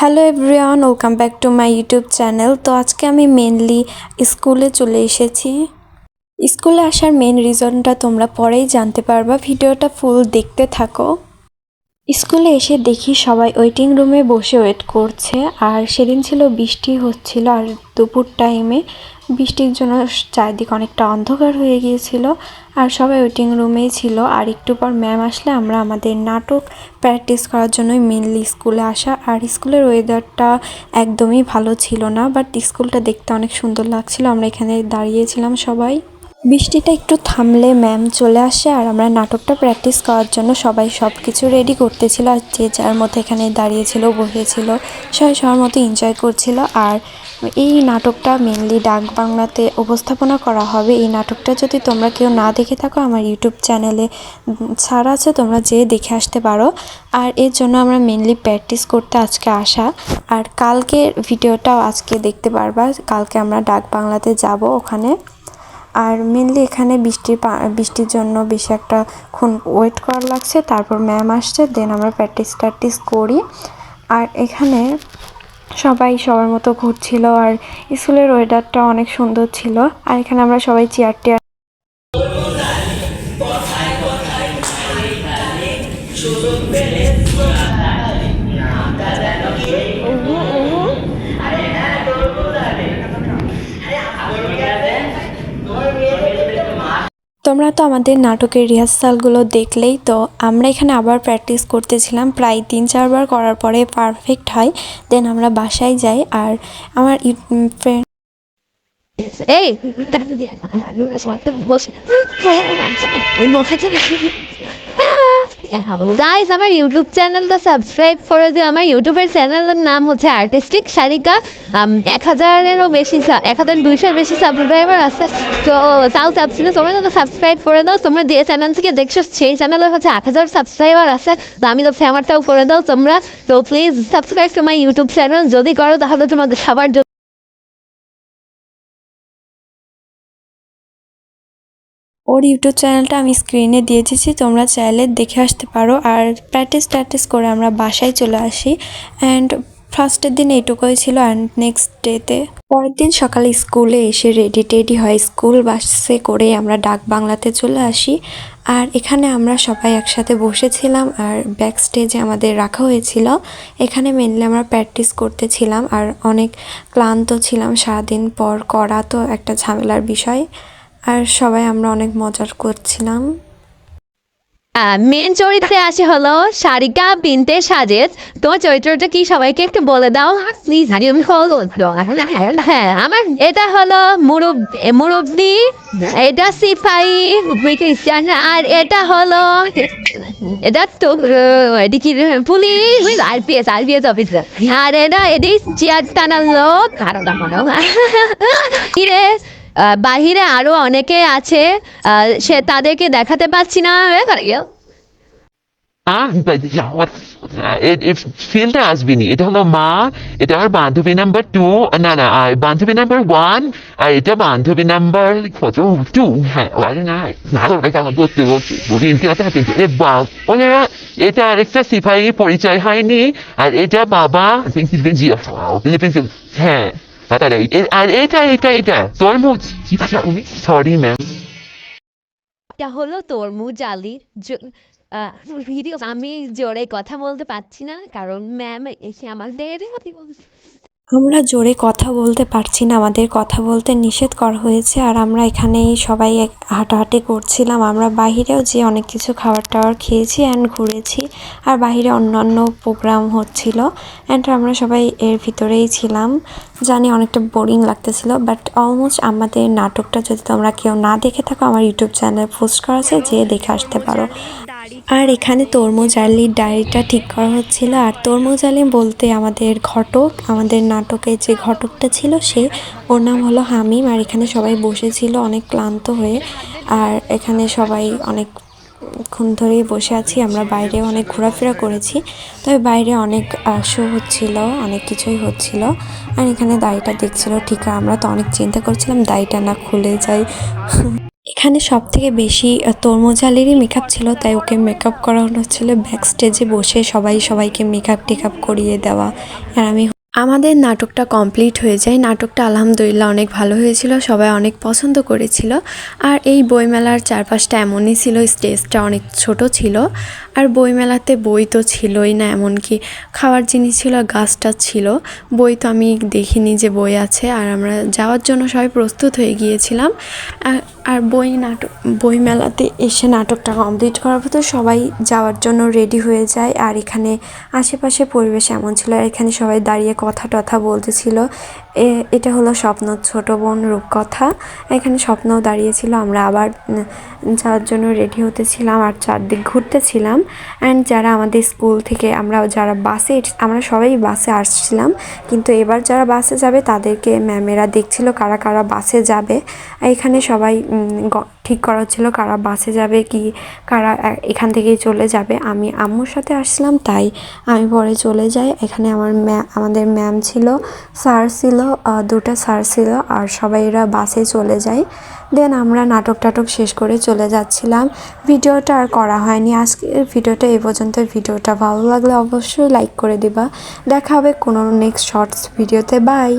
Hello everyone welcome back to my YouTube channel তো আজকে আমি মেনলি স্কুলে চলে এসেছি। স্কুলে আসার মেন রিজনটা তোমরা পরেই জানতে পারবা। ভিডিওটা ফুল দেখতে থাকো। স্কুলে এসে দেখি সবাই ওয়েটিং রুমে বসে ওয়েট করছে, আর সেদিন ছিল বৃষ্টি হচ্ছিল, আর দুপুর টাইমে বৃষ্টির জন্য চারিদিকে অনেকটা অন্ধকার হয়ে গিয়েছিল, আর সবাই ওয়েটিং রুমেই ছিল, আর একটু পর ম্যাম আসলে আমরা আমাদের নাটক প্র্যাকটিস করার জন্যই মেনলি স্কুলে আসা, আর স্কুলের ওয়েদারটা একদমই ভালো ছিল না, বাট স্কুলটা দেখতে অনেক সুন্দর লাগছিল, আমরা এখানে দাঁড়িয়েছিলাম সবাই। বৃষ্টিটা একটু থামলে ম্যাম চলে আসে আর আমরা নাটকটা প্র্যাকটিস করার জন্য সবাই সব কিছু রেডি করতেছিল আর যে যার মতো এখানে দাঁড়িয়েছিল, বসেছিল, সবাই সবার মতো এনজয় করছিল আর এই নাটকটা মেনলি ডাক বাংলাতে উপস্থাপনা করা হবে। এই নাটকটা যদি তোমরা কেউ না দেখে থাকো আমার ইউটিউব চ্যানেলে ছাড়া আছে, তোমরা যেয়ে দেখে আসতে পারো। আর এর জন্য আমরা মেনলি প্র্যাকটিস করতে আজকে আসা। আর কালকের ভিডিওটাও আজকে দেখতে পারবা। কালকে আমরা ডাক বাংলাতে যাব ওখানে। আর মেনলি এখানে বৃষ্টির পা- বৃষ্টির জন্য বেশি একটা খুন ওয়েট করা লাগছে। তারপর ম্যাম আসছে দেন আমরা প্র্যাকটিস ট্যাকটিস করি। আর এখানে সবাই সবার মতো ঘুরছিল, আর স্কুলের ওয়েদারটা অনেক সুন্দর ছিল। আর এখানে আমরা সবাই চেয়ার টেয়ার তোমরা তো আমাদের নাটকের রিহার্সালগুলো দেখলেই তো আমরা এখানে আবার প্র্যাকটিস করতেছিলাম প্রায় তিন চারবার করার পরে পারফেক্ট হয় দেন আমরা বাসায় যাই আর আমার ফ্রেন্ড এই গাইস আমার ইউটিউব চ্যানেলটা সাবস্ক্রাইব করে দিও। আমার ইউটিউবের চ্যানেলের নাম হচ্ছে আর্টিস্টিক শারিকা এক হাজারেরও বেশি এক হাজার দুইশোর বেশি সাবস্ক্রাইবার আছে। তো, তাও চাচ্ছি তোমরা তো সাবস্ক্রাইব করে দাও। তোমরা যে চ্যানেল থেকে দেখছ, সেই চ্যানেলে হচ্ছে আট হাজার সাবস্ক্রাইবার আছে। তো, আমি তো আমারটাও করে দাও তোমরা। তো please subscribe to my YouTube channel যদি করো, তাহলে তোমাদের সবার ওর ইউটিউব চ্যানেলটা আমি স্ক্রিনে দিয়ে দিয়েছি, তোমরা চাইলে দেখে আসতে পারো। আর প্র্যাকটিস ট্যাকটিস করে আমরা বাসায় চলে আসি। অ্যান্ড ফার্স্টের দিন এইটুকুই ছিল অ্যান্ড নেক্সট ডেতে পরের দিন সকালে স্কুলে এসে রেডি টেডি হয় স্কুল বাসে করে আমরা ডাক বাংলাতে চলে আসি। আর এখানে আমরা সবাই একসাথে বসেছিলাম, আর ব্যাক স্টেজে আমাদের রাখা হয়েছিল। এখানে মেনলি আমরা প্র্যাকটিস করতেছিলাম, আর অনেক ক্লান্ত ছিলাম সারাদিন পর। করা তো একটা ঝামেলার বিষয়। আর সবাই আমরা অনেক মজার করছিলাম। মেন চরিত্রে আসে হলো সারিকা বিনতে সাজেদ। তোমার চরিত্রটা কি সবাইকে একটু বলে দাও? প্লিজ হ্যাঁ আমার এটা হলো মুরব মুরব্বি এটা সিপাহি আর এটা হলো এটা তো এটা কি পুলিশ আরপিএস আরপিএস অফিসার। আর এটা এটি চেয়ার টানার লোক কি রে? আহ, বাহিরে আরও অনেকে আছে সে তাদেরকে দেখাতে পাচ্ছি না। এটা আর আরেকটা সিপাহী পরিচয় হয়নি, আর এটা বাবা হ্যাঁ তাড়াতাড়ি এ- আর এটা এটা এটা সরি ম্যাম এটা হলো তরমুজ আলির ভিডিও আমি জোরে কথা বলতে পারছি না কারণ ম্যাম এসে আমার আমাদের আমরা জোরে কথা বলতে পারছি না, আমাদের কথা বলতে নিষেধ করা হয়েছে আর আমরা এখানেই সবাই এক হাঁটাহাঁটি করছিলাম। আমরা বাহিরেও যে অনেক কিছু খাবার টাবার খেয়েছি অ্যান্ড ঘুরেছি আর বাহিরে অন্যান্য প্রোগ্রাম হচ্ছিল অ্যান্ড আমরা সবাই এর ভিতরেই ছিলাম। জানি অনেকটা বোরিং লাগতেছিল বাট অলমোস্ট আমাদের নাটকটা যদি তোমরা কেউ না দেখে থাকো, আমার ইউটিউব চ্যানেল পোস্ট করা আছে, যেয়ে দেখে আসতে পারো। আর এখানে তরমুজ আলীর ডায়েরিটা ঠিক করা হচ্ছিল। আর তরমুজ আলী বলতে আমাদের ঘটক, আমাদের নাটকের যে ঘটকটা ছিল সে, ওর নাম হলো হামিম। আর এখানে সবাই বসেছিল অনেক ক্লান্ত হয়ে। আর এখানে সবাই অনেক ক্ষণ ধরেই বসে আছি। আমরা বাইরে অনেক ঘোরাফেরা করেছি। তবে বাইরে অনেক শো হচ্ছিল, অনেক কিছুই হচ্ছিল। আর এখানে দাড়িটা দেখছিল, ঠিক আমরা তো অনেক চিন্তা করছিলাম, দাড়িটা না খুলে যায় এখানে সব থেকে বেশি তরমুজ তরমুজালেরই মেকআপ ছিল, তাই ওকে মেকআপ করানো হচ্ছিল। ব্যাক স্টেজে বসে সবাই সবাইকে মেকআপ টেকআপ করিয়ে দেওয়া। আর আমি আমাদের নাটকটা কমপ্লিট হয়ে যায়। নাটকটা আলহামদুলিল্লাহ অনেক ভালো হয়েছিল, সবাই অনেক পছন্দ করেছিল। আর এই বইমেলার চারপাশটা এমনই ছিল, স্টেজটা অনেক ছোট ছিল। আর বইমেলাতে বই তো ছিলই না, এমনকি খাওয়ার জিনিস ছিল, গাছটা ছিল। বই তো আমি দেখিনি যে বই আছে, আর আমরা যাওয়ার জন্য সবাই প্রস্তুত হয়ে গিয়েছিলাম। আর- বই নাটক বই মেলাতে এসে নাটকটা কমপ্লিট করার পর তো সবাই যাওয়ার জন্য রেডি হয়ে যায়। আর এখানে আশেপাশে পরিবেশ এমন ছিল, আর এখানে সবাই দাঁড়িয়ে কথা টথা বলতেছিল এটা হলো স্বপ্ন ছোট বোন রূপকথা। এখানে স্বপ্নও দাঁড়িয়েছিল। আমরা আবার যাওয়ার জন্য রেডি হতেছিলাম আর চারদিক ঘুরতেছিলাম অ্যান্ড যারা আমাদের স্কুল থেকে, আমরা যারা বাসে আমরা সবাই বাসে আসছিলাম। কিন্তু এবার যারা বাসে যাবে, তাদেরকে ম্যামেরা দেখছিল কারা কারা বাসে যাবে। এখানে সবাই ঠিক করা হচ্ছিল কারা বাসে যাবে, কি, কারা এখান থেকেই চলে যাবে। আমি আম্মুর সাথে আসছিলাম, তাই আমি পরে চলে যাই। এখানে আমার ম্যা আমাদের ম্যাম ছিল স্যার ছিল দুটা স্যার ছিল আর সবাই এরা বাসে চলে যায়। দেন আমরা নাটক টাটক শেষ করে চলে যাচ্ছিলাম। ভিডিওটা আর করা হয়নি আজকের ভিডিওটা, এ পর্যন্ত ভিডিওটা ভালো লাগলে অবশ্যই লাইক করে দিবা। দেখা হবে কোনো নেক্সট শর্টস ভিডিওতে বাই